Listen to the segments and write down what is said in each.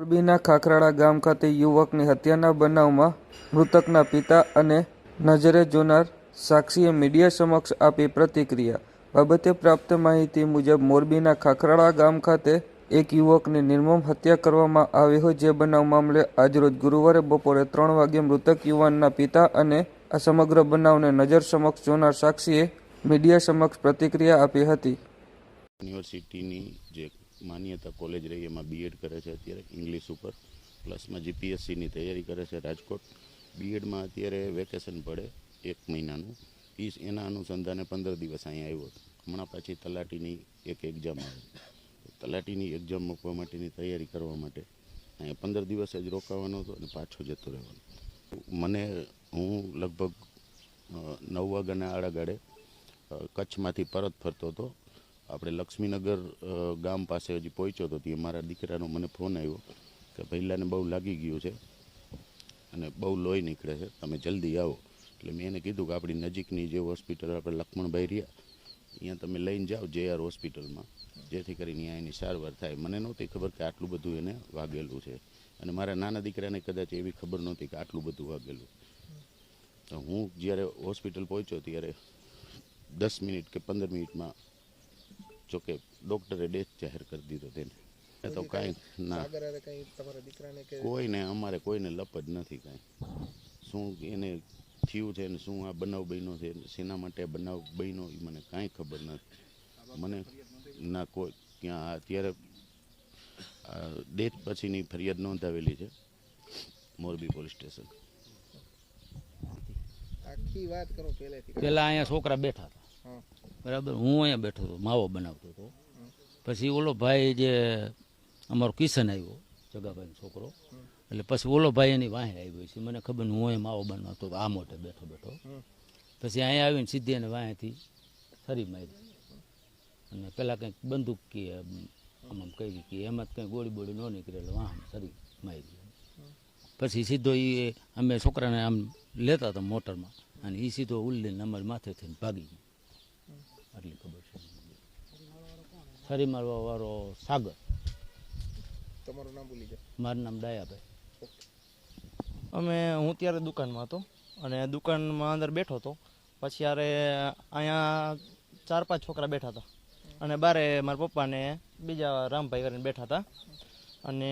મોરબીના ખાખરાળા ગામ ખાતે યુવકની હત્યાના બનાવમાં મૃતકના પિતા અને નજરે જોનાર સાક્ષીએ મીડિયા સમક્ષ આપી પ્રતિક્રિયા. બાબતે પ્રાપ્ત માહિતી મુજબ, મોરબીના ખાખરાળા ગામ ખાતે એક યુવકની નિર્મમ હત્યા કરવામાં આવી હોય જે બનાવ મામલે આજરોજ ગુરુવારે બપોરે ત્રણ વાગ્યે મૃતક યુવાનના પિતા અને આ સમગ્ર બનાવને નજર સમક્ષ જોનાર સાક્ષીએ મીડિયા સમક્ષ પ્રતિક્રિયા આપી હતી. યુનિવર્સિટીની જે માન્યતા કોલેજ રહી, એમાં બીએડ કરે છે અત્યારે ઇંગ્લિશ ઉપર. પ્લસમાં જીપીએસસીની તૈયારી કરે છે રાજકોટ. બીએડમાં અત્યારે વેકેશન પડે એક મહિનાનું. ઈ એના અનુસંધાને પંદર દિવસ અહીંયા આવ્યો હમણાં પાછી તલાટીની એક એક્ઝામ આવી તલાટીની એક્ઝામ મૂકવા માટેની તૈયારી કરવા માટે અહીંયા પંદર દિવસ જ રોકાવાનો હતો અને પાછો જતો રહેવાનો. મને હું લગભગ નવ વાગ્યાના આડાગાળે કચ્છમાંથી પરત ફરતો હતો. આપણે લક્ષ્મીનગર ગામ પાસે હજી પહોંચ્યો હતો ત્યાં મારા દીકરાનો મને ફોન આવ્યો કે પહેલાંને બહુ લાગી ગયું છે અને બહુ લોહી નીકળે છે, તમે જલ્દી આવો. એટલે મેં એને કીધું કે આપણી નજીકની જે હોસ્પિટલ, આપણે લક્ષ્મણભાઈ રહ્યા, અહીંયા તમે લઈને જાઓ જેઆર હોસ્પિટલમાં. જેથી કરીને અહીંયા એની સારવાર થાય. મને નહોતી ખબર કે આટલું બધું એને વાગેલું છે. અને મારા નાના દીકરાને કદાચ એવી ખબર નહોતી કે આટલું બધું વાગેલું. તો હું જ્યારે હોસ્પિટલ પહોંચ્યો ત્યારે દસ મિનિટ કે પંદર મિનિટમાં જોકે ડૉક્ટરે ડેથ જાહેર કરી દીધો તેને. એ તો કાંઈ ના. સાગર હારે કઈ તમારા દીકરાને કે કોઈને અમારે કોઈને લપ જ નથી કાંઈ. શું એને થયું છે ને શું આ બનાવ બન્યો છે શેના માટે બનાવ બન્યો એ મને કાંઈ ખબર નથી. મને ના કોઈ ત્યાં અત્યારે ડેથ પછીની ફરિયાદ નોંધાવેલી છે મોરબી પોલીસ સ્ટેશન. આખી વાત કરો પહેલેથી. પેલા અહીંયા છોકરા બેઠા હતા. બરાબર? હું અહીંયા બેઠો હતો, માવો બનાવતો હતો. પછી ઓલો ભાઈ જે અમારો કિશન આવ્યો, જગાભાઈનો છોકરો. એટલે પછી ઓલો ભાઈ એની વાહે આવ્યો છે. મને ખબર હું અહીંયા માવો બનાવતો આ મોટે બેઠો બેઠો. પછી અહીંયા આવીને સીધી એને વાંહેથી સરી મારી. અને પહેલાં કંઈક બંદૂક કે આમ આમ કહી કે એમાં જ કંઈ ગોળી બોળી ન નીકળે, એટલે વાહ સરી મારી. પછી સીધો એ અમે છોકરાને આમ લેતા હતા મોટરમાં. અને એ સીધો ઉલ્લીને અમારી માથે થઈને ભાગી ગયો આટલી ખબર છે ફરી મારવા વાળો સાગર. તમારું નામ ભૂલી ગયા. મારું નામ દયાભાઈ અમે હું ત્યારે દુકાનમાં હતો અને દુકાનમાં અંદર બેઠો હતો. પછી યારે અહીંયા ચાર પાંચ છોકરા બેઠા હતા. અને બારે મારા પપ્પાને બીજા રામભાઈ કરીને બેઠા હતા. અને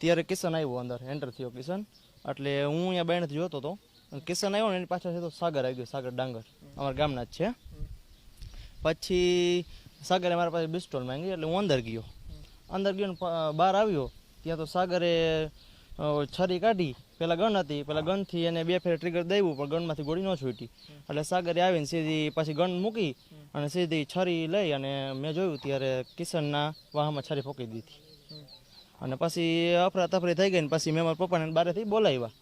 ત્યારે કિશન આવ્યો અંદર એન્ટર થયો કિશન. એટલે હું અહીંયા બહેનથી જોતો હતો. અને કિશન આવ્યો ને એની પાછળ તો સાગર આવી ગયો સાગર ડાંગર. અમારા ગામના જ છે. પછી સાગરે મારા પાસે પિસ્ટોલ માંગી એટલે હું અંદર ગયો. અંદર ગયો બહાર આવ્યો. ત્યાં તો સાગરે છરી કાઢી. પેલા ગન હતી. પેલા ગનથી એને બે ફેર ટ્રિગર દેવું પણ ગનમાંથી ગોળી ન છૂટી. એટલે સાગરે આવીને સીધી પાછી ગન મૂકી અને સીધી છરી લઈ અને મેં જોયું ત્યારે કિશનના વાહમાં છરી ફોકી દીધી. અને પછી અફરા તફરી થઈ ગઈ ને પછી મેં મારા પપ્પાને બારેથી બોલાવ્યા.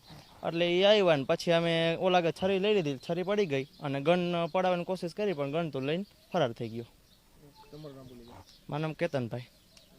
એટલે એ આવ્યા ને પછી અમે ઓલા છરી લઈ લીધી. છરી પડી ગઈ અને ગન પડાવવાની કોશિશ કરી, પણ ગન તો લઈને ફરાર થઈ ગયો. તમારું નામ કેતનભાઈ.